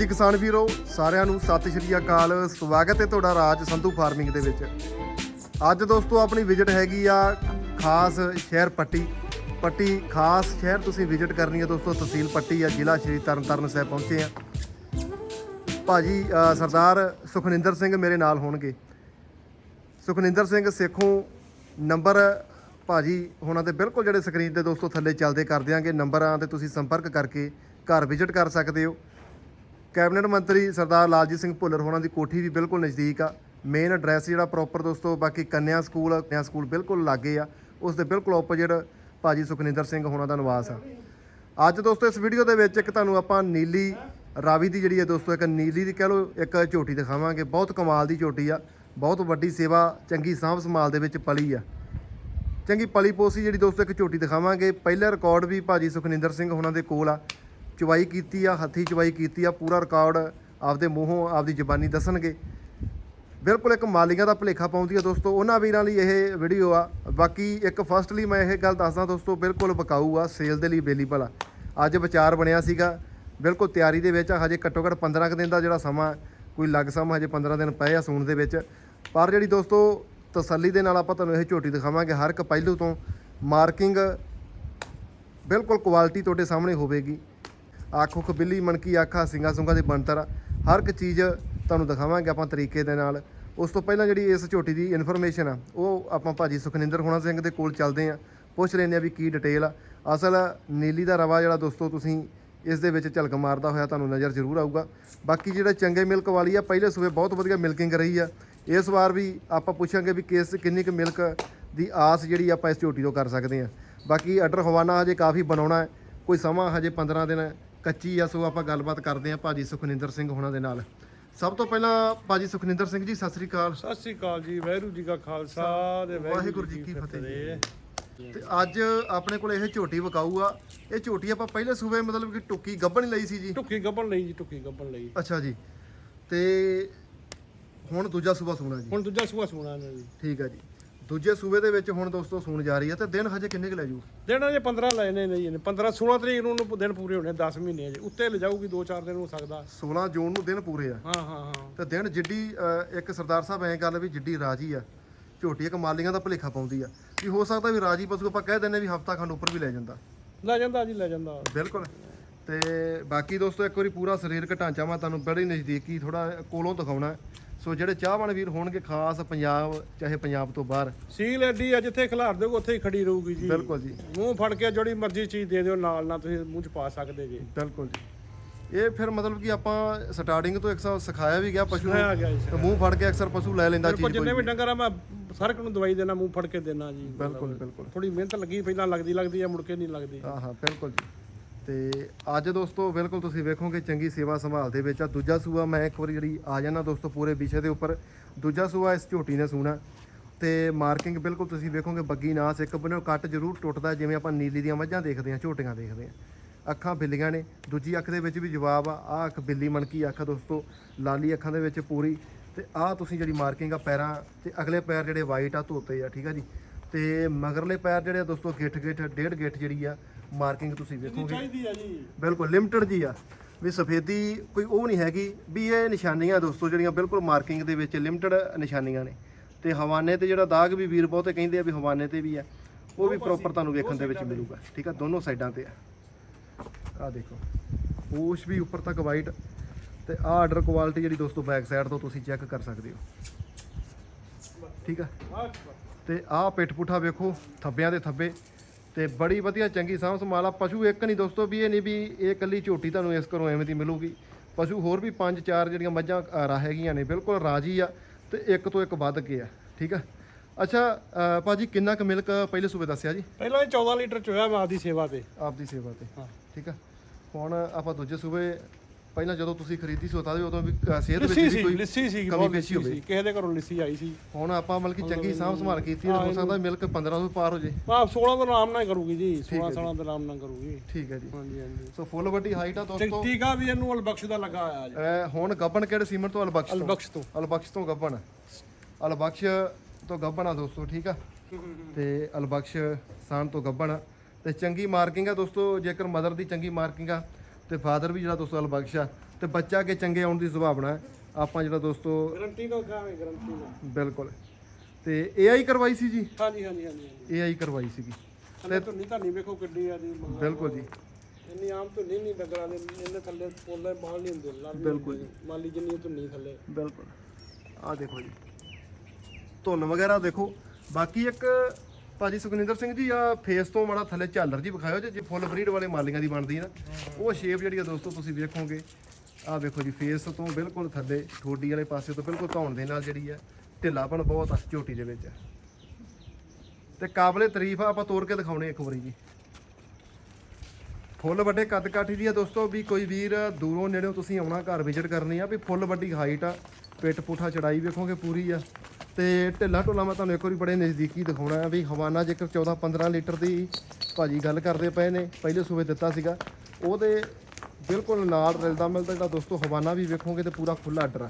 ਹਾਂਜੀ ਕਿਸਾਨ ਵੀਰੋ ਸਾਰਿਆਂ ਨੂੰ ਸਤਿ ਸ਼੍ਰੀ ਅਕਾਲ। ਸਵਾਗਤ ਹੈ ਤੁਹਾਡਾ ਰਾਜ ਸੰਧੂ ਫਾਰਮਿੰਗ ਦੇ ਵਿੱਚ। ਅੱਜ ਦੋਸਤੋ ਆਪਣੀ ਵਿਜ਼ਿਟ ਹੈਗੀ ਆ ਖਾਸ ਸ਼ਹਿਰ ਪੱਟੀ। ਪੱਟੀ ਖਾਸ ਸ਼ਹਿਰ ਤੁਸੀਂ ਵਿਜ਼ਿਟ ਕਰਨੀ ਹੈ ਦੋਸਤੋ ਤਹਿਸੀਲ ਪੱਟੀ ਆ ਜ਼ਿਲ੍ਹਾ ਸ਼੍ਰੀ ਤਰਨਤਾਰਨ ਸਾਹਿਬ ਪਹੁੰਚੇ ਆ। ਭਾਜੀ ਅ, ਸਰਦਾਰ ਸੁਖਨਿੰਦਰ ਸਿੰਘ ਮੇਰੇ ਨਾਲ ਹੋਣਗੇ। ਸੁਖਨਿੰਦਰ ਸਿੰਘ ਸੇਖੋਂ ਨੰਬਰ ਭਾਜੀ ਹੁਣਾਂ ਦੇ ਬਿਲਕੁਲ ਜਿਹੜੇ ਸਕਰੀਨ ਤੇ ਦੋਸਤੋ ਥੱਲੇ ਚੱਲਦੇ ਕਰ ਦਿਆਂਗੇ। ਨੰਬਰਾਂ ਤੇ ਤੁਸੀਂ ਸੰਪਰਕ ਕਰਕੇ ਘਰ ਵਿਜ਼ਿਟ ਕਰ ਸਕਦੇ ਹੋ। ਕੈਬਨਿਟ ਮੰਤਰੀ ਸਰਦਾਰ ਲਾਲਜੀਤ ਸਿੰਘ ਭੁੱਲਰ ਹੋਣਾ ਦੀ ਕੋਠੀ ਵੀ ਬਿਲਕੁਲ ਨਜ਼ਦੀਕ ਆ। ਮੇਨ ਐਡਰੈਸ ਜਿਹੜਾ ਪ੍ਰੋਪਰ ਦੋਸਤੋ, ਬਾਕੀ ਕੰਨਿਆ ਸਕੂਲ ਕੰਨਿਆ ਸਕੂਲ ਬਿਲਕੁਲ ਲਾਗੇ ਆ। ਉਸ ਦੇ ਬਿਲਕੁਲ ਆਪੋਜ਼ਿਟ ਭਾਜੀ ਸੁਖਨਿੰਦਰ ਸਿੰਘ ਹੋਣਾ ਦਾ ਨਿਵਾਸ ਆ। ਅੱਜ ਦੋਸਤੋ, ਇਸ ਵੀਡੀਓ ਦੇ ਵਿੱਚ ਇੱਕ ਤੁਹਾਨੂੰ ਆਪਾਂ ਨੀਲੀ ਰਾਵੀ ਦੀ ਜਿਹੜੀ ਹੈ ਦੋਸਤੋ, ਇੱਕ ਨੀਲੀ ਦੀ ਕਹਿ ਲਓ, ਇੱਕ ਝੋਟੀ ਦਿਖਾਵਾਂਗੇ। ਬਹੁਤ ਕਮਾਲ ਦੀ ਝੋਟੀ ਆ। ਬਹੁਤ ਵੱਡੀ ਸੇਵਾ, ਚੰਗੀ ਸਾਂਭ ਸੰਭਾਲ ਦੇ ਵਿੱਚ ਪਲੀ ਆ। ਚੰਗੀ ਪਲੀ ਪੋਸੀ ਜਿਹੜੀ ਦੋਸਤੋ, ਇੱਕ ਝੋਟੀ ਦਿਖਾਵਾਂਗੇ। ਪਹਿਲਾ ਰਿਕਾਰਡ ਵੀ ਭਾਜੀ ਸੁਖਨਿੰਦਰ ਸਿੰਘ ਹੋਣਾ ਦੇ ਕੋਲ ਆ। ਚਵਾਈ ਕੀਤੀ ਆ, ਹੱਥੀ ਚਵਾਈ ਕੀਤੀ ਆ, ਪੂਰਾ ਰਿਕਾਰਡ ਆਪਦੇ ਮੂੰਹੋਂ ਆਪਦੀ ਜ਼ਬਾਨੀ ਦੱਸਣਗੇ। ਬਿਲਕੁਲ ਇੱਕ ਮਾਲੀਆਂ ਦਾ ਭਲੇਖਾ ਪਾਉਂਦੀ ਆ ਦੋਸਤੋ, ਉਹਨਾਂ ਵੀਰਾਂ ਲਈ ਇਹ ਵੀਡੀਓ ਆ। ਬਾਕੀ ਇੱਕ ਫਸਟਲੀ ਮੈਂ ਇਹ ਗੱਲ ਦੱਸਦਾ ਦੋਸਤੋ, ਬਿਲਕੁਲ ਬਕਾਊ ਆ ਸੇਲ ਦੇ ਲਈ ਅਵੇਲੇਬਲ ਆ। ਅੱਜ ਵਿਚਾਰ ਬਣਿਆ ਸੀਗਾ, ਬਿਲਕੁਲ ਤਿਆਰੀ ਦੇ ਵਿੱਚ ਆ, ਹਜੇ ਘੱਟੋ ਘੱਟ 15 ਕੁ ਦਿਨ ਦਾ ਜਿਹੜਾ ਸਮਾਂ, ਕੋਈ ਲੱਗ ਸਮਾਂ ਹਜੇ 15 ਦਿਨ ਪਏ ਆ ਸੂਣ ਦੇ ਵਿੱਚ। ਪਰ ਜਿਹੜੀ ਦੋਸਤੋ, ਤਸੱਲੀ ਦੇ ਨਾਲ ਆਪਾਂ ਤੁਹਾਨੂੰ ਇਹ ਝੋਟੀ ਦਿਖਾਵਾਂਗੇ, ਹਰ ਇੱਕ ਪਹਿਲੂ ਤੋਂ ਮਾਰਕਿੰਗ ਬਿਲਕੁਲ ਕੁਆਲਿਟੀ ਤੁਹਾਡੇ ਸਾਹਮਣੇ ਹੋਵੇਗੀ। ਅੱਖ ਉੱਖ ਬਿੱਲੀ ਮਣਕੀ ਆਖਾ ਸਿੰਗਾ ਸੁੰਗਾ ਦੀ ਬਣਤਰ ਆ। ਹਰ ਇੱਕ ਚੀਜ਼ ਤੁਹਾਨੂੰ ਦਿਖਾਵਾਂਗੇ ਆਪਾਂ ਤਰੀਕੇ ਦੇ ਨਾਲ। ਉਸ ਤੋਂ ਪਹਿਲਾਂ ਜਿਹੜੀ ਇਸ ਝੋਟੀ ਦੀ ਇਨਫੋਰਮੇਸ਼ਨ ਆ, ਉਹ ਆਪਾਂ ਭਾਜੀ ਸੁਖਨਿੰਦਰ ਹੋਣਾ ਸਿੰਘ ਦੇ ਕੋਲ ਚੱਲਦੇ ਆ। ਪੁੱਛ ਲੈਂਦੇ ਆ ਵੀ ਕੀ ਡਿਟੇਲ ਆ। ਅਸਲ ਨੀਲੀ ਦਾ ਰਵਾ ਜਿਹੜਾ ਦੋਸਤੋ ਤੁਸੀਂ ਇਸ ਦੇ ਵਿੱਚ ਝਲਕ ਮਾਰਦਾ ਹੋਇਆ ਤੁਹਾਨੂੰ ਨਜ਼ਰ ਜ਼ਰੂਰ ਆਊਗਾ। ਬਾਕੀ ਜਿਹੜਾ ਚੰਗੇ ਮਿਲਕ ਵਾਲੀ ਆ, ਪਹਿਲੇ ਸੂਬੇ ਬਹੁਤ ਵਧੀਆ ਮਿਲਕਿੰਗ ਰਹੀ ਆ। ਇਸ ਵਾਰ ਵੀ ਆਪਾਂ ਪੁੱਛਾਂਗੇ ਵੀ ਕਿਸ, ਕਿੰਨੀ ਕੁ ਮਿਲਕ ਦੀ ਆਸ ਜਿਹੜੀ ਆਪਾਂ ਇਸ ਝੋਟੀ ਤੋਂ ਕਰ ਸਕਦੇ ਆ। ਬਾਕੀ ਆਰਡਰ ਹਵਾਨਾ ਹਜੇ ਕਾਫੀ ਬਣਾਉਣਾ ਹੈ। ਕੋਈ ਸਮਾਂ ਹਜੇ 15 ਦਿਨ ਕੱਚੀ ਆ ਸੋ ਆਪਾਂ ਗੱਲਬਾਤ ਕਰਦੇ ਆ ਭਾਜੀ ਸੁਖਨਿੰਦਰ ਸਿੰਘ ਹੋਣਾ ਦੇ ਨਾਲ। ਸਭ ਤੋਂ ਪਹਿਲਾਂ ਭਾਜੀ ਸੁਖਨਿੰਦਰ ਸਿੰਘ ਜੀ ਸਤਿ ਸ੍ਰੀ ਅਕਾਲ। ਸਤਿ ਸ੍ਰੀ ਅਕਾਲ ਜੀ ਵਾਹਿਗੁਰੂ ਜੀ ਕਾ ਖਾਲਸਾ ਤੇ ਵਾਹਿਗੁਰੂ ਜੀ ਕੀ ਫਤਿਹ ਤੇ ਅੱਜ ਆਪਣੇ ਕੋਲ ਇਹ ਝੋਟੀ ਵਿਕਾਊ ਆ। ਇਹ ਝੋਟੀ ਆਪਾਂ ਪਹਿਲੇ ਸੂਬੇ ਮਤਲਬ ਕਿ ਟੁੱਕੀ ਗੱਭਣ ਲਈ ਸੀ ਜੀ। ਟੁੱਕੀ ਗੱਬਣ ਲਈ ਜੀ ਟੁੱਕੀ ਗੱਬਣ ਲਈ। ਅੱਛਾ ਜੀ। ਤੇ ਹੁਣ ਦੂਜਾ ਸੂਬਾ ਸੂਣਾ ਜੀ। ਹੁਣ ਦੂਜਾ ਸੂਆ ਸੁਣਾ ਜੀ ਠੀਕ ਹੈ ਜੀ। ਦੂਜੇ ਸੂਬੇ ਦੇ ਵਿੱਚ ਹੁਣ ਦੋਸਤੋ ਸੂਣ ਜਾ ਰਹੀ ਹੈ ਤੇ ਦਿਨ ਹਜੇ ਕਿੰਨੇ ਕੁ ਲੈ ਜੂ? ਦਿਨ ਅਜੇ 15 ਲੈਣੇ ਨੇ ਇਹਨੇ 15 16 ਤਰੀਕ ਨੂੰ ਉਹਨੂੰ ਦਿਨ ਪੂਰੇ ਹੋਣੇ 10 ਮਹੀਨੇ ਜੀ ਉੱਤੇ ਲੈ ਜਾਊਗੀ 2-4 ਦਿਨ ਹੋ ਸਕਦਾ। 16 ਜੂਨ ਨੂੰ ਦਿਨ ਪੂਰੇ ਆ। ਹਾਂ ਹਾਂ ਹਾਂ। ਤੇ ਦਿਨ ਜਿੱਡੀ ਇੱਕ ਸਰਦਾਰ ਸਾਹਿਬ ਐਂ ਗੱਲ ਵੀ ਜਿੱਡੀ ਰਾਜੀ ਆ। ਝੋਟੀ ਇੱਕ ਮਾਲੀਆਂ ਦਾ ਭਲੇਖਾ ਪਾਉਂਦੀ ਆ। ਵੀ ਹੋ ਸਕਦਾ ਵੀ ਰਾਜੀ ਪਸ਼ੂ ਆਪਾਂ ਕਹਿ ਦਿੰਨੇ ਵੀ ਹਫਤਾ ਖੰਡ ਉੱਪਰ ਵੀ ਲੈ ਜਾਂਦਾ। ਲੈ ਜਾਂਦਾ ਜੀ ਲੈ ਜਾਂਦਾ। ਬਿਲਕੁਲ। ਤੇ ਬਾਕੀ ਦੋਸਤੋ ਇੱਕ ਵਾਰੀ ਪੂਰਾ ਸਰੀਰਕ ਢਾਂਚਾ ਮੈਂ ਤੁਹਾਨੂੰ ਬੜੀ ਨਜ਼ਦੀਕੀ ਥੋੜਾ ਕੋਲੋਂ ਦਿਖਾਉਣਾ। ਹੈ। ਸੋ ਜਿਹੜੇ ਚਾਹਵਾਨ ਵੀਰ ਹੋਣਗੇ ਖਾਸ ਪੰਜਾਬ ਚਾਹੇ ਪੰਜਾਬ ਤੋਂ ਬਾਹਰ। ਸੀਲ ਐਡੀ ਆ ਜਿੱਥੇ ਖਿਲਾਰ ਦਿਓਗੇ ਉੱਥੇ ਹੀ ਖੜੀ ਰਹੂਗੀ ਜੀ। ਬਿਲਕੁਲ ਜੀ। ਮੂੰਹ ਫੜ ਕੇ ਜਿਹੜੀ ਮਰਜ਼ੀ ਚੀਜ਼ ਦੇ ਦਿਓ ਨਾਲ ਨਾਲ ਤੁਸੀਂ ਮੂੰਹ ਚ ਪਾ ਸਕਦੇ ਜੀ। ਬਿਲਕੁਲ ਜੀ। ਇਹ ਫਿਰ ਮਤਲਬ ਕਿ ਆਪਾਂ ਸਟਾਰਟਿੰਗ ਤੋਂ ਇੱਕ ਸਾਲ ਸਿਖਾਇਆ ਵੀ ਗਿਆ ਪਸ਼ੂ ਆ ਨੂੰ ਗਿਆ ਜੀ ਮੂੰਹ ਫੜ ਕੇ ਅਕਸਰ ਪਸ਼ੂ ਲੈ ਲੈਂਦਾ ਬਿਲਕੁਲ ਚੀਜ਼ ਜਿੰਨੇ ਕੋਈ ਵੀ। ਡੰਗਰ ਆ ਮੈਂ ਸਰਕ ਨੂੰ ਦਵਾਈ ਦੇਣਾ ਮੂੰਹ ਫੜ ਕੇ ਦੇਣਾ ਜੀ। ਬਿਲਕੁਲ ਬਿਲਕੁਲ। ਥੋੜੀ ਮਿਹਨਤ ਲੱਗੀ ਪਹਿਲਾਂ ਲੱਗਦੀ ਲੱਗਦੀ ਆ ਮੁੜ ਕੇ ਨਹੀਂ ਲੱਗਦੀ। ਹਾਂ ਹਾਂ ਬਿਲਕੁਲ ਜੀ। ਤੇ ਅੱਜ ਦੋਸਤੋ ਬਿਲਕੁਲ ਤੁਸੀਂ ਵੇਖੋਗੇ ਚੰਗੀ ਸੇਵਾ ਸੰਭਾਲ ਦੇ ਵਿੱਚ ਆ। ਦੂਜਾ ਸੂਆ ਮੈਂ ਇੱਕ ਵਾਰੀ ਜਿਹੜੀ ਆ ਜਾਣਾ ਦੋਸਤੋ ਪੂਰੇ ਵਿਸ਼ੇ ਦੇ ਉੱਪਰ। ਦੂਜਾ ਸੂਆ ਇਸ ਝੋਟੀ ਨੇ ਸੂਣਾ। ਤੇ ਮਾਰਕਿੰਗ ਬਿਲਕੁਲ ਤੁਸੀਂ ਵੇਖੋਗੇ ਬੱਗੀ ਨਾਸ ਇੱਕ ਬੰਨੋਂ ਕੱਟ ਜ਼ਰੂਰ ਟੁੱਟਦਾ ਜਿਵੇਂ ਆਪਾਂ ਨੀਲੀ ਦੀਆਂ ਮੱਝਾਂ ਦੇਖਦੇ ਹਾਂ, ਝੋਟੀਆਂ ਦੇਖਦੇ ਹਾਂ। ਅੱਖਾਂ ਬਿੱਲੀਆਂ ਨੇ। ਦੂਜੀ ਅੱਖ ਦੇ ਵਿੱਚ ਵੀ ਜਵਾਬ ਆ। ਆਹ ਅੱਖ ਬਿੱਲੀ ਮਣਕੀ ਅੱਖ ਦੋਸਤੋ, ਲਾਲੀ ਅੱਖਾਂ ਦੇ ਵਿੱਚ ਪੂਰੀ। ਤੇ ਆਹ ਤੁਸੀਂ ਜਿਹੜੀ ਮਾਰਕਿੰਗ ਆ ਪੈਰਾਂ ਤੇ ਅਗਲੇ ਪੈਰ ਜਿਹੜੇ ਵਾਈਟ ਆ ਧੋਤੇ ਆ, ਠੀਕ ਆ ਜੀ। ਤੇ ਮਗਰਲੇ ਪੈਰ ਜਿਹੜੇ ਆ ਦੋਸਤੋ ਗਿੱਠ ਗਿੱਠ, ਡੇਢ ਗਿੱਠ ਜਿਹੜੀ ਆ ਮਾਰਕਿੰਗ ਤੁਸੀਂ ਵੇਖੋਗੇ। ਚਾਹੀਦੀ ਆ ਜੀ। ਬਿਲਕੁਲ ਲਿਮਟਿਡ ਜੀ ਆ। ਵੀ ਸਫੇਦੀ ਕੋਈ ਉਹ ਨਹੀਂ ਹੈਗੀ ਵੀ ਇਹ ਨਿਸ਼ਾਨੀਆਂ ਦੋਸਤੋ ਜਿਹੜੀਆਂ ਬਿਲਕੁਲ ਮਾਰਕਿੰਗ ਦੇ ਵਿੱਚ ਲਿਮਟਿਡ ਨਿਸ਼ਾਨੀਆਂ ਨੇ। ਤੇ ਹਵਾਨੇ ਤੇ ਜਿਹੜਾ ਦਾਗ ਵੀ ਵੀਰ ਬਹੁਤੇ ਕਹਿੰਦੇ ਆ ਵੀ ਹਵਾਨੇ ਤੇ ਵੀ ਆ ਉਹ ਵੀ ਪ੍ਰੋਪਰ ਤੁਹਾਨੂੰ ਵੇਖਣ ਦੇ ਵਿੱਚ ਮਿਲੂਗਾ। ਠੀਕ ਆ ਦੋਨੋਂ ਸਾਈਡਾਂ ਤੇ ਆ। ਆ ਦੇਖੋ ਪੂਛ ਵੀ ਉੱਪਰ ਤੱਕ ਵਾਈਟ ਤੇ ਆ ਆਰਡਰ ਕੁਆਲਿਟੀ ਜਿਹੜੀ ਦੋਸਤੋ ਬੈਕ ਸਾਈਡ ਤੋਂ ਤੁਸੀਂ ਚੈੱਕ ਕਰ ਸਕਦੇ ਹੋ। ਠੀਕ ਆ? ਤੇ ਆਹ ਪਿੱਠ ਪੁੱਠਾ ਵੇਖੋ ਥੱਬਿਆਂ ਦੇ ਥੱਬੇ। ਤੇ ਬੜੀ ਵਧੀਆ ਚੰਗੀ ਸਾਂਭ ਸੰਭਾਲ ਆ। ਪਸ਼ੂ ਇੱਕ ਨਹੀਂ ਦੋਸਤੋ ਵੀ ਇਹ ਨਹੀਂ ਵੀ ਇਹ ਕੱਲੀ ਝੋਟੀ ਤੁਹਾਨੂੰ ਇਸ ਘਰੋਂ ਐਵੇਂ ਦੀ ਮਿਲੂਗੀ। ਪਸ਼ੂ ਹੋਰ ਵੀ ਪੰਜ ਚਾਰ ਜਿਹੜੀਆਂ ਮੱਝਾਂ ਰਾ ਹੈਗੀਆਂ ਨੇ ਬਿਲਕੁਲ ਰਾਜੀ ਆ ਤੇ ਇੱਕ ਤੋਂ ਇੱਕ ਵੱਧ ਕੇ ਆ ਠੀਕ ਆ? ਅੱਛਾ ਭਾਜੀ ਕਿੰਨਾ ਕੁ ਮਿਲਕ ਪਹਿਲੇ ਸੂਬੇ ਦੱਸਿਆ ਜੀ? ਪਹਿਲਾਂ ਇਹ 14 ਲੀਟਰ ਚੋਇਆ ਮੈਂ ਆਪਦੀ ਸੇਵਾ ਤੇ। ਆਪਦੀ ਸੇਵਾ ਤੇ ਹਾਂ। ਠੀਕ ਆ? ਹੁਣ ਆਪਾਂ ਦੂਜੇ ਸੂਬੇ ਪਹਿਲਾਂ ਜਦੋਂ ਤੁਸੀਂ ਖਰੀਦੀ ਸੀ ਉਦੋਂ ਉਦੋਂ ਵੀ ਅ, ਸਿਹਤ ਵਿੱਚ ਲਿੱਸੀ ਵੀ ਸੀ ਕੋਈ ਲਿੱਸੀ ਸੀ ਕਮੀ ਬਹੁਤ ਪੇਸ਼ੀ ਲਿੱਸੀ ਹੋਵੇ ਸੀ ਕਿਸੇ ਦੇ ਘਰੋਂ ਲਿੱਸੀ ਆਈ ਸੀ। ਹੁਣ ਆਪਾਂ ਮਤਲਬ ਕਿ ਚੰਗੀ ਸਾਂਭ ਸੰਭਾਲ ਕੀਤੀ ਹੈ ਹੋ ਸਕਦਾ ਮਿਲਕ 15 ਤੋਂ ਪਾਰ ਹੋ ਜੇ। ਆ 16 ਦਾ ਆਰਾਮ ਨਾਲ ਕਰੂਗੀ ਜੀ 16 ਸਾਲਾਂ ਦਾ ਆਰਾਮ ਨਾਲ ਕਰੂਗੀ। ਠੀਕ ਹੈ ਜੀ। ਹਾਂਜੀ ਹਾਂਜੀ। ਸੋ ਫੁੱਲ ਵੱਡੀ ਹਾਈਟ ਆ ਦੋਸਤੋ। ਟੀਕਾ ਵੀ ਇਹਨੂੰ ਅਲਬਖਸ਼ ਦਾ ਲੱਗਾ ਹੋਇਆ ਜੀ। ਹੁਣ ਗੱਬਣ ਕਿਹੜੇ ਸੀਮੈਂਟ ਤੋਂ? ਅਲਬਖਸ਼ ਤੋਂ। ਅਲਬਖਸ਼ ਤੋਂ। ਅਲਬਖਸ਼ ਤੋਂ ਗੱਬਣ ਅਲਬਖਸ਼ ਤੋਂ ਗੱਬਣ ਆ ਦੋਸਤੋ ਠੀਕ ਆ? ਤੇ ਅਲਬਖਸ਼ ਸਾਨ ਤੋਂ ਗੱਬਣ ਆ ਤੇ ਚੰਗੀ ਮਾਰਕਿੰਗ ਆ ਦੋਸਤੋ ਜੇਕਰ ਮਦਰ ਦੀ ਚੰਗੀ ਮਾਰਕਿੰਗ ਆ ਤੇ ਫਾਦਰ ਵੀ ਜਿਹੜਾ ਦੋਸਤੋ ਅਲਬਖਸ਼ ਆ ਤੇ ਬੱਚਾ ਕੇ ਚੰਗੇ ਆਉਣ ਦੀ ਸੰਭਾਵਨਾ ਹੈ। ਆਪਾਂ ਜਿਹੜਾ ਦੋਸਤੋ ਗਰੰਟੀ ਨਾਲ ਖਾਵੇ ਗਰੰਟੀ ਨਾਲ। ਬਿਲਕੁਲ। ਤੇ ਏਆਈ ਕਰਵਾਈ ਸੀ ਜੀ? ਹਾਂਜੀ ਹਾਂਜੀ ਹਾਂਜੀ ਏਆਈ ਕਰਵਾਈ ਸੀਗੀ। ਥੱਲੇ ਧੁੰਨੀ ਧਾਨੀ ਵੇਖੋ ਕਿੱਡੀ ਆ ਮਤਲਬ ਬਿਲਕੁਲ ਜੀ। ਇੰਨੀ ਆਮ ਧੁੰਨੀ ਨਹੀਂ ਡੰਗਰਾਂ ਦੇ ਇਹਨੇ ਥੱਲੇ ਪੋਲੇ ਬਾਲ ਨਹੀਂ ਹੁੰਦੇ ਲਾ ਬਿਲਕੁਲ ਜੀ। ਮਾਲੀ ਜਿੰਨੀ ਧੁੰਨੀ ਥੱਲੇ। ਬਿਲਕੁਲ। ਆਹ ਦੇਖੋ ਜੀ। ਧੁੰਨ ਵਗੈਰਾ ਦੇਖੋ। ਬਾਕੀ ਇੱਕ ਭਾਜੀ ਸੁਖਨਿੰਦਰ ਸਿੰਘ ਜੀ ਆ ਫੇਸ ਤੋਂ ਮਾੜਾ ਥੱਲੇ ਝਾਲਰ ਜੀ ਵਿਖਾਇਓ ਜੇ ਫੁੱਲ ਬਰੀਡ ਵਾਲੇ ਮਾਲੀਆਂ ਦੀ ਬਣਦੀ ਹੈ ਨਾ। ਉਹ ਸ਼ੇਪ ਜਿਹੜੀ ਆ ਦੋਸਤੋ ਤੁਸੀਂ ਵੇਖੋਗੇ, ਆਹ ਵੇਖੋ ਜੀ ਫੇਸ ਤੋਂ ਬਿਲਕੁਲ ਥੱਲੇ, ਠੋਡੀ ਵਾਲੇ ਪਾਸੇ ਤੋਂ ਬਿਲਕੁਲ ਧੌਣ ਦੇ ਨਾਲ ਜਿਹੜੀ ਆ ਢਿੱਲਾਪਣ ਬਹੁਤ ਆ, ਝੋਟੀ ਦੇ ਵਿੱਚ। ਤੇ ਕਾਬਲੇ ਤਾਰੀਫ ਆ, ਆਪਾਂ ਤੋੜ ਕੇ ਦਿਖਾਉਣੇ ਇੱਕ ਵਾਰੀ ਜੀ। ਫੁੱਲ ਵੱਡੇ ਕੱਦ ਕਾਠੀ ਦੀ ਆ ਦੋਸਤੋ, ਵੀ ਕੋਈ ਵੀਰ ਦੂਰੋਂ ਨੇੜਿਓਂ ਤੁਸੀਂ ਆਉਣਾ, ਘਰ ਵਿਜ਼ਿਟ ਕਰਨੀ ਆ, ਵੀ ਫੁੱਲ ਵੱਡੀ ਹਾਈਟ ਆ ਪਿੱਠ ਪੁੱਠਾ ਚੜਾਈ ਵੇਖੋਗੇ ਪੂਰੀ ਆ। ਤੇ ਢਿੱਲਾ ਢੋਲਾ ਮੈਂ ਤੁਹਾਨੂੰ ਇੱਕ ਵਾਰੀ ਬੜੇ ਨਜ਼ਦੀਕੀ ਦਿਖਾਉਣਾ ਆ ਵੀ ਹਵਾਨਾ ਜੇਕਰ 14 15 ਲੀਟਰ ਦੀ ਭਾਜੀ ਗੱਲ ਕਰਦੇ ਪਏ ਨੇ ਪਹਿਲੇ ਸੂਬੇ ਦਿੱਤਾ ਸੀਗਾ। ਉਹਦੇ ਬਿਲਕੁਲ ਨਾਲ ਰਲਦਾ ਮਿਲਦਾ ਜਿਹੜਾ ਦੋਸਤੋ ਹਵਾਨਾ ਵੀ ਵੇਖੋਗੇ ਤੇ ਪੂਰਾ ਖੁੱਲਾ ਆ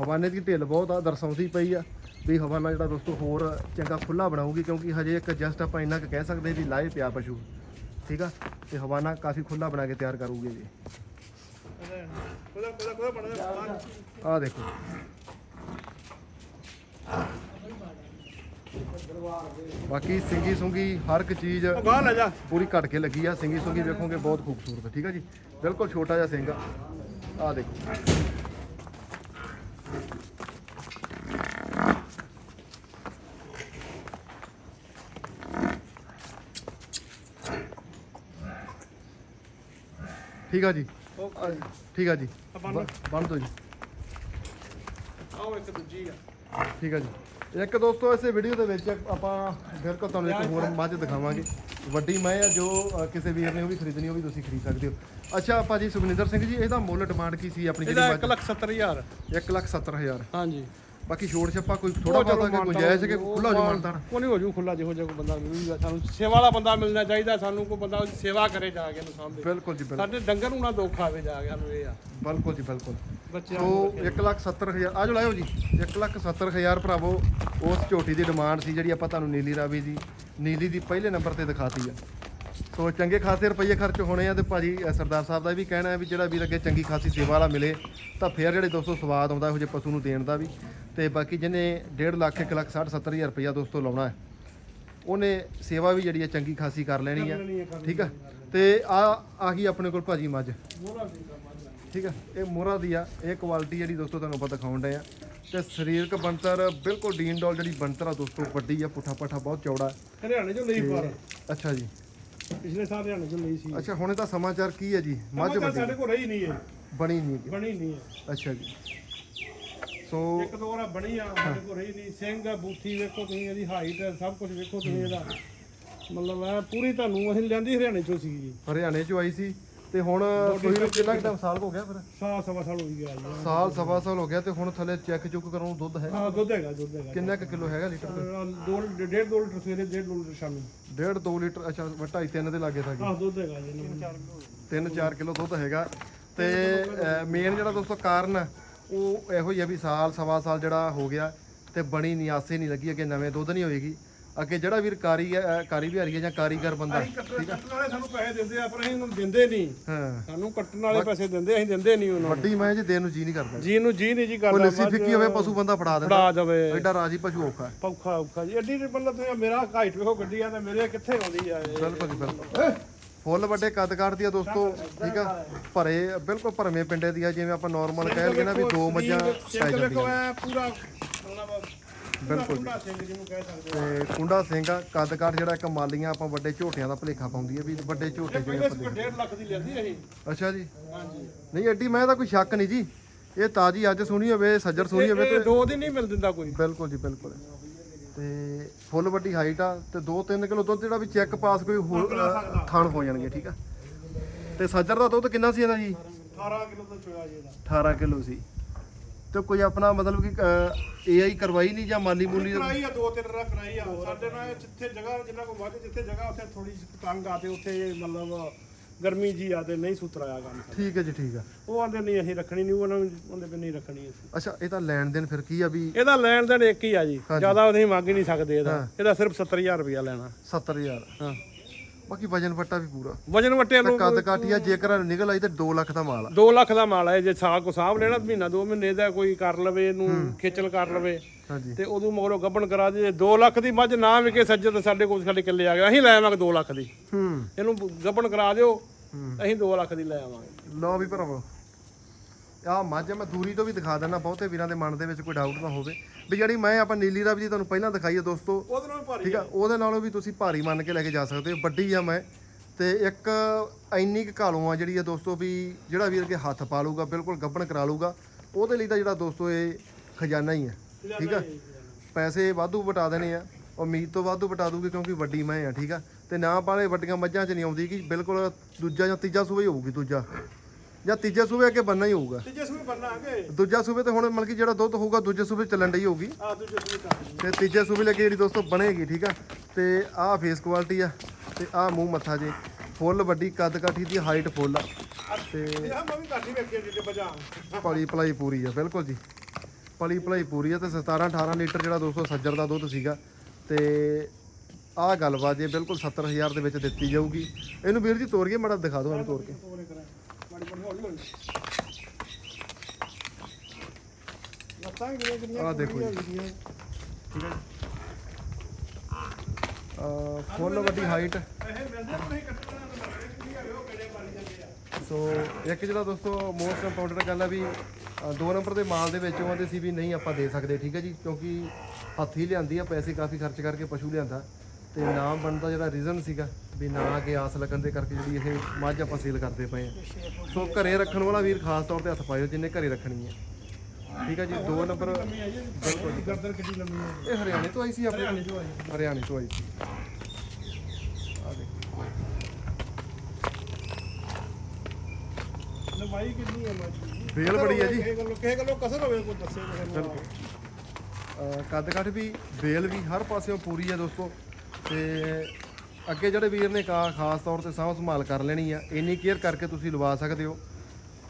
ਹਵਾਨੇ ਦੀ ਢਿੱਲ ਬਹੁਤ ਆ ਦਰਸਾਉਂਦੀ ਪਈ ਆ ਵੀ ਹਵਾਨਾ ਜਿਹੜਾ ਦੋਸਤੋ ਹੋਰ ਚੰਗਾ ਖੁੱਲਾ ਬਣਾਊਗੀ ਕਿਉਂਕਿ ਹਜੇ ਇੱਕ ਜਸਟ ਆਪਾਂ ਇੰਨਾ ਕੁ ਕਹਿ ਸਕਦੇ ਵੀ ਲਾਏ ਪਿਆ ਪਸ਼ੂ ਠੀਕ ਆ? ਤੇ ਹਵਾਨਾ ਕਾਫੀ ਖੁੱਲਾ ਬਣਾ ਕੇ ਤਿਆਰ ਕਰੂਗੇ ਜੀ। ਆਹ ਦੇਖੋ। ਬਾਕੀ ਸਿੰਗੀ ਸੁੰਗੀ ਹਰ ਇੱਕ ਚੀਜ਼ ਗਾਹ ਲੈ ਜਾ। ਪੂਰੀ ਘਟ ਕੇ ਲੱਗੀ ਆ। ਸਿੰਗੀ ਸੁੰਗੀ ਵੇਖੋਗੇ ਬਹੁਤ ਖੂਬਸੂਰਤ ਠੀਕ ਆ ਜੀ? ਬਿਲਕੁਲ ਛੋਟਾ ਜਿਹਾ ਸਿੰਘ ਆ। ਦੇਖੋ। ਠੀਕ ਆ ਜੀ? ਠੀਕ ਆ ਜੀ। ਬੰਨ ਦੋ ਜੀ। ਆਓ ਇੱਕ ਦੂਜੀ ਆ। ਠੀਕ ਆ ਜੀ। ਇੱਕ ਦੋਸਤੋ ਇਸੇ ਵੀਡੀਓ ਦੇ ਵਿੱਚ ਆਪਾਂ ਬਿਲਕੁਲ ਤੁਹਾਨੂੰ ਇੱਕ ਹੋਰ ਮੱਝ ਦਿਖਾਵਾਂਗੇ। ਵੱਡੀ ਮੈਂ ਆ ਜੋ ਕਿਸੇ ਵੀਰ ਨੇ ਉਹ ਵੀ ਖਰੀਦਣੀ ਉਹ ਵੀ ਤੁਸੀਂ ਖਰੀਦ ਸਕਦੇ ਹੋ। ਅੱਛਾ ਭਾਜੀ ਸੁਖਨਿੰਦਰ ਸਿੰਘ ਜੀ ਇਹਦਾ ਮੁੱਲ ਡਿਮਾਂਡ ਕੀ ਸੀ ਆਪਣੀ ਜਿਹੜੀ 1 ਲੱਖ 70 ਹਜ਼ਾਰ। ਮੱਝ 1 ਲੱਖ 70 ਹਜ਼ਾਰ। ਹਾਂਜੀ। ਬਾਕੀ ਛੋੜ ਛੱਪਾ ਕੋਈ ਥੋੜਾ ਬਹੁਤਾ ਕਿ ਗੁੰਜਾਇਸ਼ ਹੈ ਕਿ ਖੁੱਲਾ ਜੋ ਮਾਨਤਾ ਉਹ ਨਹੀਂ ਹੋ ਜੂ ਖੁੱਲਾ ਜਿਹੋ ਜਿਹਾ ਕੋਈ ਬੰਦਾ ਮਿਲੂਗਾ ਸਾਨੂੰ ਸੇਵਾ ਵਾਲਾ ਬੰਦਾ ਮਿਲਣਾ ਚਾਹੀਦਾ ਸਾਨੂੰ ਕੋਈ ਬੰਦਾ ਸੇਵਾ ਕਰੇ ਜਾ ਕੇ ਨੂੰ ਸਾਹਮਣੇ ਬਿਲਕੁਲ ਜੀ ਬਿਲਕੁਲ। ਸਾਡੇ ਡੰਗਰ ਨੂੰ ਨਾ ਦੁੱਖ ਆਵੇ ਜਾ ਕੇ ਸਾਨੂੰ ਇਹ ਆ। ਬਿਲਕੁਲ ਜੀ ਬਿਲਕੁਲ। ਬੱਚਿਆਂ ਸੋ 1 ਲੱਖ 70 ਹਜ਼ਾਰ ਆਜੋ ਲਾਇਓ ਜੀ 1 ਲੱਖ 70 ਹਜ਼ਾਰ ਭਰਾਵੋ ਉਸ ਝੋਟੀ ਦੀ ਡਿਮਾਂਡ ਸੀ ਜਿਹੜੀ ਆਪਾਂ ਤੁਹਾਨੂੰ ਨੀਲੀ ਰਾਵੀ ਦੀ ਨੀਲੀ ਦੀ ਪਹਿਲੇ ਨੰਬਰ ਤੇ ਦਿਖਾਤੀ ਆ। ਸੋ ਚੰਗੇ ਖਾਸੇ ਰੁਪਏ ਖਰਚ ਹੋਣੇ ਆ ਤੇ ਭਾਜੀ ਅ, ਸਰਦਾਰ ਸਾਹਿਬ ਦਾ ਵੀ ਕਹਿਣਾ ਹੈ ਵੀ ਜਿਹੜਾ ਵੀਰ ਅੱਗੇ ਚੰਗੀ ਖਾਸੀ ਸੇਵਾ ਵਾਲਾ ਮਿਲੇ ਤਾਂ ਫੇਰ ਜਿਹੜੇ ਦੋਸਤੋ ਸਵਾਦ ਆਉਂਦਾ ਇਹੋ ਜਿਹੇ ਪਸ਼ੂ ਨੂੰ ਦੇਣ ਦਾ ਵੀ। ਤੇ ਬਾਕੀ ਜਿਹਨੇ 1.5 ਲੱਖ 1 ਲੱਖ 60 70 ਹਜ਼ਾਰ ਰੁਪਇਆ ਦੋਸਤੋ ਲਾਉਣਾ ਹੈ ਉਹਨੇ ਸੇਵਾ ਵੀ ਜਿਹੜੀ ਹੈ ਚੰਗੀ ਖਾਸੀ ਕਰ ਲੈਣੀ ਆ ਠੀਕ ਆ? ਤੇ ਆ ਆ ਗਈ ਆਪਣੇ ਕੋਲ ਭਾਜੀ ਮੱਝ। ਠੀਕ ਆ? ਇਹ ਮੋਹਰਾ ਦੀ ਆ ਇਹ ਕੁਆਲਿਟੀ ਜਿਹੜੀ ਦੋਸਤੋ ਤੁਹਾਨੂੰ ਆਪਾਂ ਦਿਖਾਉਣ ਡਏ ਆ। ਤੇ ਸਰੀਰਕ ਬਣਤਰ ਬਿਲਕੁਲ ਡੀਨ ਡੋਲ ਜਿਹੜੀ ਬਣਤਰ ਆ ਦੋਸਤੋ ਵੱਡੀ ਆ ਪੁੱਠਾ ਪੱਠਾ ਬਹੁਤ ਚੌੜਾ। ਹਰਿਆਣੇ ਚੋਂ ਲਈ ਪਰ ਅੱਛਾ ਜੀ। ਪਿਛਲੇ ਸਾਲ ਹਰਿਆਣੇ ਚੋਂ ਲਈ ਸੀ। ਅੱਛਾ ਹੁਣ ਇਹਦਾ ਸਮਾਚਾਰ ਕੀ ਹੈ ਜੀ? ਮੱਝ ਮੱਝ ਸਾਡੇ ਕੋਲ ਰਹੀ ਨਹੀਂ ਇਹ ਬਣੀ ਨਹੀਂ। ਬਣੀ ਨਹੀਂ ਹੈ। ਅੱਛਾ ਜੀ। ਸੋ ਇੱਕ ਦੋ ਵਾਰ ਬਣੀ ਆ ਸਾਡੇ ਕੋਲ ਰਹੀ ਨਹੀਂ। ਸਿੰਘ ਆ ਬੂਥੀ ਵੇਖੋ ਤੁਸੀਂ ਇਹਦੀ ਹਾਈਟ ਸਭ ਕੁਝ ਵੇਖੋ ਤੁਸੀਂ ਇਹਦਾ। ਮਤਲਬ ਇਹ ਪੂਰੀ ਤੁਹਾਨੂੰ ਅਸੀਂ ਲੈਂਦੀ ਹਰਿਆਣੇ ਚੋਂ ਸੀ ਜੀ। ਹਰਿਆਣੇ ਚੋਂ ਆਈ ਸੀ? ਤੇ ਹੁਣ ਕੋਈ ਨੂੰ ਕਿੰਨਾ ਟਾਈਮ ਸਾਲ ਹੋ ਗਿਆ ਫਿਰ? ਸਾਲ ਸਵਾ ਸਾਲ ਹੋ ਗਿਆ ਜੀ। ਸਾਲ ਸਵਾ ਸਾਲ ਹੋ ਗਿਆ ਤੇ ਹੁਣ ਥੱਲੇ ਚੈੱਕ ਚੁੱਕ ਕਰਾਉਣ ਨੂੰ ਦੁੱਧ ਹੈ? ਹਾਂ ਦੁੱਧ ਹੈਗਾ ਦੁੱਧ ਹੈਗਾ। ਕਿੰਨਾ ਕੁ ਕਿਲੋ ਹੈਗਾ ਲੀਟਰ ਅਹ ਦੋ ਡੇਢ ਦੋ ਲੀਟਰ ਸਵੇਰੇ ਡੇਢ ਦੋ ਲੀਟਰ ਸ਼ਾਮੀ। ਡੇਢ 2 ਲੀਟਰ ਅੱਛਾ 2.5 3 ਦੇ ਲਾਗੇ ਥਾ ਆਹ ਦੁੱਧ ਹੈਗਾ ਜੀ ਇਹਨਾਂ ਨੂੰ 3-4 ਕਿਲੋ ਦੁੱਧ ਹੈਗਾ। ਤੇ ਮੇਨ ਜਿਹੜਾ ਦੋਸਤੋ ਕਾਰਨ ਆ, ਉਹ ਇਹੋ ਹੀ ਆ ਵੀ ਸਾਲ ਸਵਾ ਸਾਲ ਜਿਹੜਾ ਹੋ ਗਿਆ ਤੇ ਬਣੀ ਨਹੀਂ ਆਸੇ ਨਹੀਂ ਲੱਗੀ ਅੱਗੇ ਨਵੇਂ ਦੁੱਧ ਨਹੀਂ ਹੋਏਗੀ। ਅੱਗੇ ਜਿਹੜਾ ਵੀਰ ਕਾਰੀ ਹੈ, ਕਾਰੀ ਵਿਹਾਰੀ ਹੈ ਜਾਂ ਕਾਰੀਗਰ ਬੰਦਾ ਅਸੀਂ ਕੱਟਣ ਕੱਟਣ ਵਾਲੇ ਸਾਨੂੰ ਪੈਸੇ ਦਿੰਦੇ ਆ ਪਰ ਅਸੀਂ ਉਹਨਾਂ ਨੂੰ ਦਿੰਦੇ ਨਹੀਂ। ਹਾਂ। ਸਾਨੂੰ ਕੱਟਣ ਵਾਲੇ ਪੈਸੇ ਦਿੰਦੇ ਅਸੀਂ ਦਿੰਦੇ ਨਹੀਂ ਉਹਨਾਂ ਨੂੰ। ਵੱਡੀ ਮੈਂ ਜੇ ਦੇਣ ਨੂੰ ਜੀ ਨਹੀਂ ਕਰਦਾ। ਜੀ ਨੂੰ ਜੀ ਨਹੀਂ ਜੀ ਕੋਈ ਕਰਦਾ ਲੱਸੀ ਫਿੱਕੀ ਹੋਵੇ ਪਸ਼ੂ ਬੰਦਾ ਫੜਾ ਦਿੰਦਾ। ਫੜਾ ਜਾਵੇ ਐਡਾ ਰਾਜੀ ਪਸ਼ੂ ਔਖਾ ਹੈ। ਪੌਖਾ ਔਖਾ ਜੀ। ਐਡੀ ਜਿਹੀ ਮਤਲਬ ਤੁਸੀਂ ਮੇਰਾ ਹਾਈਟ ਵੇਖੋ ਗੱਡੀ ਆ ਤੇ ਮੇਰੇ ਕਿੱਥੇ ਆਉਂਦੀ ਆ ਇਹ? ਬਿਲਕੁਲ ਜੀ ਬਿਲਕੁਲ। ਫੁੱਲ ਵੱਡੇ ਕੱਦ ਕਾਠ ਦੀ ਆ ਦੋਸਤੋ ਠੀਕ ਆ? ਭਰੇ ਬਿਲਕੁਲ ਭਰਵੇਂ ਪਿੰਡੇ ਦੀ ਆ ਜਿਵੇਂ ਆਪਾਂ ਨਾਰਮਲ ਕਹਿ ਲਈਏ ਨਾ ਵੀ ਦੋ ਮੱਝਾਂ ਪੈ ਜਾਂਦੀਆਂ ਐ ਪੂਰਾ ਬਿਲਕੁਲ ਪੂਰਾ ਸਿੰਘ ਜਿਹਨੂੰ ਕਹਿ ਸਕਦੇ ਤੇ ਕੁੰਡਾ ਸਿੰਘ ਆ ਕੱਦ ਕਾਠ ਜਿਹੜਾ ਇੱਕ ਮਾਲੀਆਂ ਆਪਾਂ ਵੱਡੇ ਝੋਟਿਆਂ ਦਾ ਭਲੇਖਾ ਪਾਉਂਦੀ ਆ ਵੀ ਵੱਡੇ ਝੋਟੇ ਪਹਿਲੇ ਆਪਾਂ ਸੁਪਰ 1.5 ਲੱਖ ਦੀ ਲੈਂਦੀ ਅਸੀਂ ਅੱਛਾ ਜੀ। ਹਾਂਜੀ ਨਹੀਂ ਐਡੀ ਮੈਂ ਤਾਂ ਕੋਈ ਸ਼ੱਕ ਨਹੀਂ ਜੀ। ਇਹ ਤਾਜੀ ਅੱਜ ਸੁਣੀ ਹੋਵੇ ਸੱਜਰ ਸੁਣੀ ਹੋਵੇ ਇਹ ਦੋ ਦਿਨ ਨਹੀਂ ਮਿਲ ਦਿੰਦਾ ਕੋਈ। ਬਿਲਕੁਲ ਜੀ ਬਿਲਕੁਲ। ਤੇ ਫੁੱਲ ਵੱਡੀ ਹਾਈਟ ਆ ਤੇ 2-3 ਕਿਲੋ ਦੁੱਧ ਜਿਹੜਾ ਵੀ ਚੈੱਕ ਪਾਸ ਕੋਈ ਹੋਰ ਥਣ ਹੋ ਜਾਣਗੇ ਠੀਕ ਆ। ਤੇ ਸੱਜਰ ਦਾ ਦੁੱਧ ਕਿੰਨਾ ਸੀ ਇਹਦਾ ਜੀ? 18 ਕਿਲੋ ਦਾ ਚੋਇਆ ਜੀ ਇਹਦਾ। 18 ਕਿਲੋ ਸੀ। ਤੇ ਕੋਈ ਆਪਣਾ ਮਤਲਬ ਕਿ ਏਆਈ ਕਰਵਾਈ ਨਹੀਂ ਜਾਂ ਮਾਲੀ ਮੂਲੀ ਕਰਾਈ ਆ ਦੋ ਤਿੰਨ ਰਾਂ ਕਰਾਈ ਆ। ਸਾਡੇ ਨਾਲ ਜਿੱਥੇ ਜਗ੍ਹਾ ਜਿੰਨਾ ਕੋ ਵੱਧ ਜਿੱਥੇ ਜਗ੍ਹਾ ਉੱਥੇ ਥੋੜੀ ਤੰਗ ਆ ਤੇ ਉੱਥੇ ਮਤਲਬ ਗਰਮੀ ਜੀ ਆ ਤੇ ਨਹੀਂ ਸੁਤਰਾਇਆ ਕੰਮ। ਠੀਕ ਹੈ ਜੀ ਠੀਕ ਆ ਉਹ ਆਂਦੇ ਨਹੀਂ ਅਸੀਂ ਰੱਖਣੀ ਨਹੀਂ। ਉਹਨਾਂ ਨੂੰ ਉਹਦੇ ਨਹੀਂ ਰੱਖਣੀ ਅਸੀਂ। ਅੱਛਾ ਇਹ ਤਾਂ ਲੈਣ ਦੇਣ ਫਿਰ ਕੀ ਆ ਵੀ ਇਹਦਾ ਲੈਣ ਦੇਣ ਇੱਕ ਹੀ ਆ ਜੀ। ਜ਼ਿਆਦਾ ਉਹਦੇ ਮੰਗ ਹੀ ਨਹੀਂ ਸਕਦੇ ਇਹਦਾ। ਇਹਦਾ ਸਿਰਫ 70000 ਰੁਪਇਆ ਲੈਣਾ। 70000 ਹਾਂ। ਬਾਕੀ ਵਜਨ ਫੱਟਾ ਵੀ ਪੂਰਾ। ਵਜਨ ਵਟੇ ਲੋ ਕੱਦ ਕਾਠੀਆ ਜੇਕਰ ਨਿਕਲ ਆਈ ਤੇ 2 ਲੱਖ ਦਾ ਮਾਲ ਆ। 2 ਲੱਖ ਦਾ ਮਾਲ ਹੈ ਜੇ ਸਾਲ ਕੋ ਸਾਂਭ ਲੈਣਾ ਮਹੀਨਾ ਦੋ ਮਹੀਨੇ ਦਾ ਕੋਈ ਕਰ ਲਵੇ ਇਹਨੂੰ ਖੇਚਲ ਕਰ ਲਵੇ। ਤੇ ਉਦੋਂ ਮਗਰੋਂ ਗੱਬਣ ਕਰਾ ਦੇ 2 ਲੱਖ ਦੀ ਮੱਝ ਨਾ ਵਿਕੇ ਸੱਜੇ ਤਾਂ ਸਾਡੇ ਕੋਲ ਸਾਡੇ ਕਿੱਲੇ ਆ ਗਏ। ਅਸੀਂ ਲੈ ਆਵਾਂਗੇ 2 ਲੱਖ ਦੀ। ਹੂੰ। ਇਹਨੂੰ ਗੱਬਣ ਕਰਾ ਦਿਓ ਅਸੀਂ 2 ਲੱਖ ਦੀ ਲੈ ਆਵਾਂਗੇ। ਲਓ ਵੀ ਭਰਾਵੋ। ਆ ਮੱਝ ਮੈਂ ਦੂਰੀ ਤੋਂ ਵੀ ਦਿਖਾ ਦਿੰਦਾ ਬਹੁਤੇ ਵੀਰਾਂ ਦੇ ਮਨ ਦੇ ਵਿੱਚ ਕੋਈ ਡਾਊਟ ਨਾ ਹੋਵੇ। ਵੀ ਜਿਹੜੀ ਮੈਂ ਆਪਾਂ ਨੀਲੀ ਰਾਵੀ ਦੀ ਤੁਹਾਨੂੰ ਪਹਿਲਾਂ ਦਿਖਾਈ ਹੈ ਦੋਸਤੋ। ਉਹਦੇ ਨਾਲ ਭਾਰੀ ਠੀਕ ਆ ਉਹਦੇ ਨਾਲੋਂ ਵੀ ਤੁਸੀਂ ਭਾਰੀ ਮੰਨ ਕੇ ਲੈ ਕੇ ਜਾ ਸਕਦੇ ਹੋ। ਵੱਡੀ ਆ ਮੈਂ। ਤੇ ਇੱਕ ਇੰਨੀ ਕੁ ਘਾਲੋਂ ਆ ਜਿਹੜੀ ਆ ਦੋਸਤੋ ਵੀ ਜਿਹੜਾ ਵੀਰ ਕੇ ਹੱਥ ਪਾ ਲੂਗਾ ਬਿਲਕੁਲ ਗੱਬਣ ਕਰਾ ਲੂਗਾ ਉਹਦੇ ਲਈ ਤਾਂ ਜਿਹੜਾ ਦੋਸਤੋ ਇਹ ਖਜ਼ਾਨਾ ਹੀ ਆ। ਠੀਕ ਆ? ਪੈਸੇ ਵਾਧੂ ਵਟਾ ਦੇਣੇ ਆ। ਉਮੀਦ ਤੋਂ ਵਾਧੂ ਵਟਾ ਦੂਗੀ ਕਿਉਂਕਿ ਵੱਡੀ ਮੈਂ ਆ ਠੀਕ ਆ? ਤੇ ਨਾ ਪਾਲੇ ਵੱਡੀਆਂ ਮੱਝਾਂ 'ਚ ਨਹੀਂ ਆਉਂਦੀ ਕਿ ਬਿਲਕੁਲ ਦੂਜਾ ਜਾਂ ਤੀਜਾ ਸੂਬਾ ਹੀ ਹੋਊਗੀ ਦੂਜਾ। ਜਾਂ ਤੀਜੇ ਸੂਬੇ ਅੱਗੇ ਬੰਨਾ ਹੀ ਹੋਊਗਾ। ਤੇ ਜਿਸ ਵੀ ਬੰਨਾ ਆਗੇ ਦੂਜਾ ਸੂਬੇ ਤੇ ਹੁਣ ਮਤਲਬ ਕਿ ਜਿਹੜਾ ਦੁੱਧ ਹੋਊਗਾ ਦੂਜੇ ਸੂਬੇ ਚੱਲਣ ਡਈ ਹੋਊਗੀ। ਆ ਦੂਜੇ ਸੂਬੇ ਕਰ ਤੇ ਤੀਜੇ ਸੂਬੇ ਲੱਗੇ ਜਿਹੜੀ ਦੋਸਤੋ ਬਣੇਗੀ ਠੀਕ ਆ? ਤੇ ਆਹ ਫੇਸ ਕੁਆਲਿਟੀ ਆ ਤੇ ਆਹ ਮੂੰਹ ਮੱਥਾ ਜੇ। ਫੁੱਲ ਵੱਡੀ ਕੱਦ ਕਾਠੀ ਦੀ ਹਾਈਟ ਫੁੱਲ ਆ। ਤੇ ਇਹ ਮੈਂ ਵੀ ਹੀ ਵੇਖੀ ਜਿੱਡੇ ਬਜਾ ਪਲੀ ਪਲਾਈ ਪੂਰੀ ਆ ਬਿਲਕੁਲ ਜੀ। ਪਲੀ ਪਲਾਈ ਪੂਰੀ ਆ ਤੇ 17 18 ਲੀਟਰ ਜਿਹੜਾ ਦੋਸਤੋ ਸੱਜਰ ਦਾ ਦੁੱਧ ਸੀਗਾ। ਤੇ ਆਹ ਗੱਲਬਾਤ ਜੇ ਬਿਲਕੁਲ 70000 ਦੇ ਵਿੱਚ ਦਿੱਤੀ ਜਾਊਗੀ। ਇਹਨੂੰ ਵੀਰ ਜੀ ਤੋੜ ਕੇ ਮੜਾ ਦਿਖਾ ਦਿਓ ਇਹਨੂੰ ਤੋੜ ਕੇ ਤੋਰੇ ਕਰਾਂ ਮਾੜੀ ਮਾੜੀ ਹੌਲੀ ਹੌਲੀ ਲੱਤਾਂ ਕਿੰਨੀਆਂ ਕਿੰਨੀਆਂ ਆਹ ਦੇਖੋ ਜੀ। ਠੀਕ ਹੈ ਆ ਫੁੱਲ ਵੱਡੀ ਹਾਈਟ ਸੋ ਇੱਕ ਜਿਹੜਾ ਦੋਸਤੋ ਮੋਸਟ ਇੰਪੋਰਟੈਂਟ ਗੱਲ ਆ ਵੀ ਅ, ਦੋ ਨੰਬਰ ਦੇ ਮਾਲ ਦੇ ਵਿੱਚ ਉਹਦੇ ਸੀ ਵੀ ਨਹੀਂ ਆਪਾਂ ਦੇ ਸਕਦੇ ਠੀਕ ਹੈ ਜੀ? ਕਿਉਂਕਿ ਹੱਥੀ ਲਿਆਂਦੀ ਆ ਪੈਸੇ ਕਾਫੀ ਖਰਚ ਕਰਕੇ ਪਸ਼ੂ ਲਿਆਂਦਾ। ਤੇ ਨਾ ਬਣਨ ਦਾ ਜਿਹੜਾ ਰੀਜ਼ਨ ਸੀਗਾ ਵੀ ਨਾ ਕਿ ਆਸ ਲੱਗਣ ਦੇ ਕਰਕੇ ਜਿਹੜੀ ਇਹ ਮੱਝ ਆਪਾਂ ਸੇਲ ਕਰਦੇ ਪਏ ਆ ਸੋ ਘਰੇ ਰੱਖਣ ਵਾਲਾ ਵੀਰ ਖਾਸ ਤੌਰ ਤੇ ਹੱਥ ਪਾਇਓ ਜਿੰਨੇ ਘਰੇ ਰੱਖਣੀ ਹੈ। ਠੀਕ ਹੈ ਜੀ ਦੋ ਨੰਬਰ ਬਿਲਕੁਲ। ਗਰਦਨ ਕਿੱਡੀ ਲੰਮੀ ਹੈ ਇਹ ਹਰਿਆਣੇ ਤੋਂ ਆਈ ਸੀ ਆਪਣੇ? ਹਰਿਆਣੇ ਚੋਂ ਆਈ। ਹਰਿਆਣੇ ਤੋਂ ਆਈ ਸੀ। ਆ ਦੇਖੋ। ਲੰਬਾਈ ਕਿੰਨੀ ਹੈ ਮਾਜੀ ਵੇਲ ਬੜੀ ਹੈ ਜੀ। ਕਿਸੇ ਗੱਲੋਂ ਕਿਸੇ ਗੱਲੋਂ ਕਸਰ ਹੋਵੇ ਕੋਈ ਦੱਸੇ ਅਹ ਕੱਦ ਕੱਠ ਵੀ ਬੇਲ ਵੀ ਹਰ ਪਾਸਿਓਂ ਪੂਰੀ ਆ ਦੋਸਤੋ। ਤੇ ਅੱਗੇ ਜਿਹੜੇ ਵੀਰ ਨੇ ਕਾ ਖਾਸ ਤੌਰ ਤੇ ਸਾਂਭ ਸੰਭਾਲ ਕਰ ਲੈਣੀ ਆ ਇੰਨੀ ਕੇਅਰ ਕਰਕੇ ਤੁਸੀਂ ਲਵਾ ਸਕਦੇ ਹੋ।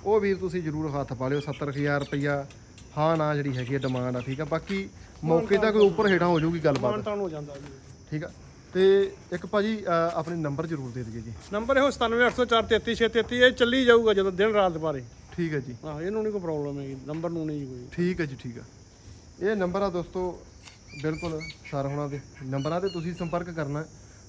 ਉਹ ਵੀਰ ਤੁਸੀਂ ਜ਼ਰੂਰ ਹੱਥ ਪਾ ਲਿਓ 70000 ਰੁਪਈਆ। ਹਾਂ ਨਾ ਜਿਹੜੀ ਹੈਗੀ ਡਿਮਾਂਡ ਆ ਠੀਕ ਆ। ਬਾਕੀ ਮੌਕੇ ਤਾਂ ਕੋਈ ਉੱਪਰ ਹੇਠਾਂ ਹੋ ਜਾਊਗੀ ਗੱਲਬਾਤ। ਮਾਨਤਾਨ ਹੋ ਜਾਂਦਾ ਜੀ। ਠੀਕ ਆ। ਤੇ ਇੱਕ ਭਾਜੀ ਅਹ ਆਪਣੇ ਨੰਬਰ ਜ਼ਰੂਰ ਦੇ ਦਿਓ ਜੀ। ਨੰਬਰ ਇਹੋ 9780433633 ਇਹ ਚੱਲੀ ਜਾਊਗਾ ਜਦੋਂ ਦਿਨ ਰਾਤ ਬਾਰੇ ਠੀਕ ਹੈ ਜੀ। ਹਾਂ ਇਹਨੂੰ ਨਹੀਂ ਕੋਈ ਪ੍ਰੋਬਲਮ ਹੈਗੀ ਨੰਬਰ ਨੂੰ ਨਹੀਂ ਕੋਈ। ਠੀਕ ਹੈ ਜੀ ਠੀਕ ਆ। ਇਹ ਨੰਬਰ ਆ ਦੋਸਤੋ ਬਿਲਕੁਲ ਸਰ ਹੋਣਾ ਦੇ ਨੰਬਰਾਂ ਤੇ ਤੁਸੀਂ ਸੰਪਰਕ ਕਰਨਾ।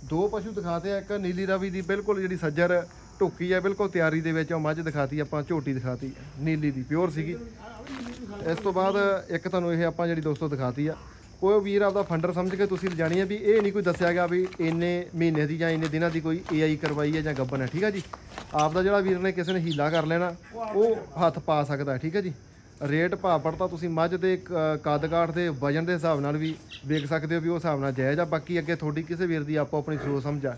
ਦੋ ਪਸ਼ੂ ਦਿਖਾਤੇ ਆ, ਇੱਕ ਨੀਲੀ ਰਾਵੀ ਦੀ ਬਿਲਕੁਲ ਜਿਹੜੀ ਸੱਜਰ ਢੁੱਕੀ ਆ, ਬਿਲਕੁਲ ਤਿਆਰੀ ਦੇ ਵਿੱਚ ਉਹ ਮੱਝ ਦਿਖਾਤੀ, ਆਪਾਂ ਝੋਟੀ ਦਿਖਾਤੀ, ਨੀਲੀ ਦੀ ਪਿਓਰ ਸੀਗੀ। ਇਸ ਤੋਂ ਬਾਅਦ ਇੱਕ ਤੁਹਾਨੂੰ ਇਹ ਆਪਾਂ ਜਿਹੜੀ ਦੋਸਤੋ ਦਿਖਾਤੀ ਆ ਕੋਈ ਵੀਰ ਆਪਦਾ ਫੰਡਰ ਸਮਝ ਕੇ ਤੁਸੀਂ ਲਿਜਾਣੀ ਆ ਵੀ ਇਹ ਨਹੀਂ ਕੋਈ ਦੱਸਿਆ ਗਿਆ ਵੀ ਇੰਨੇ ਮਹੀਨੇ ਦੀ ਜਾਂ ਇੰਨੇ ਦਿਨਾਂ ਦੀ ਕੋਈ ਏਆਈ ਕਰਵਾਈ ਹੈ ਜਾਂ ਗੱਬਨ ਹੈ ਠੀਕ ਆ ਜੀ? ਆਪਦਾ ਜਿਹੜਾ ਵੀਰ ਨੇ ਕਿਸੇ ਨੇ ਹੀਲਾ ਕਰ ਲੈਣਾ, ਉਹ ਹੱਥ ਪਾ ਸਕਦਾ, ਠੀਕ ਹੈ ਜੀ? ਰੇਟ ਭਾਪੜ ਤਾਂ ਤੁਸੀਂ ਮੱਝ ਦੇ ਕ- ਕੱਦ ਦੇ ਵਜਨ ਦੇ ਹਿਸਾਬ ਨਾਲ ਵੀ ਵੇਖ ਸਕਦੇ ਹੋ ਵੀ ਉਹ ਹਿਸਾਬ ਨਾਲ ਜਾਇਜ਼ ਆ। ਬਾਕੀ ਅੱਗੇ ਤੁਹਾਡੀ ਕਿਸੇ ਵੀਰ ਦੀ ਆਪੋ ਆਪਣੀ ਸੋਚ ਸਮਝ ਆ।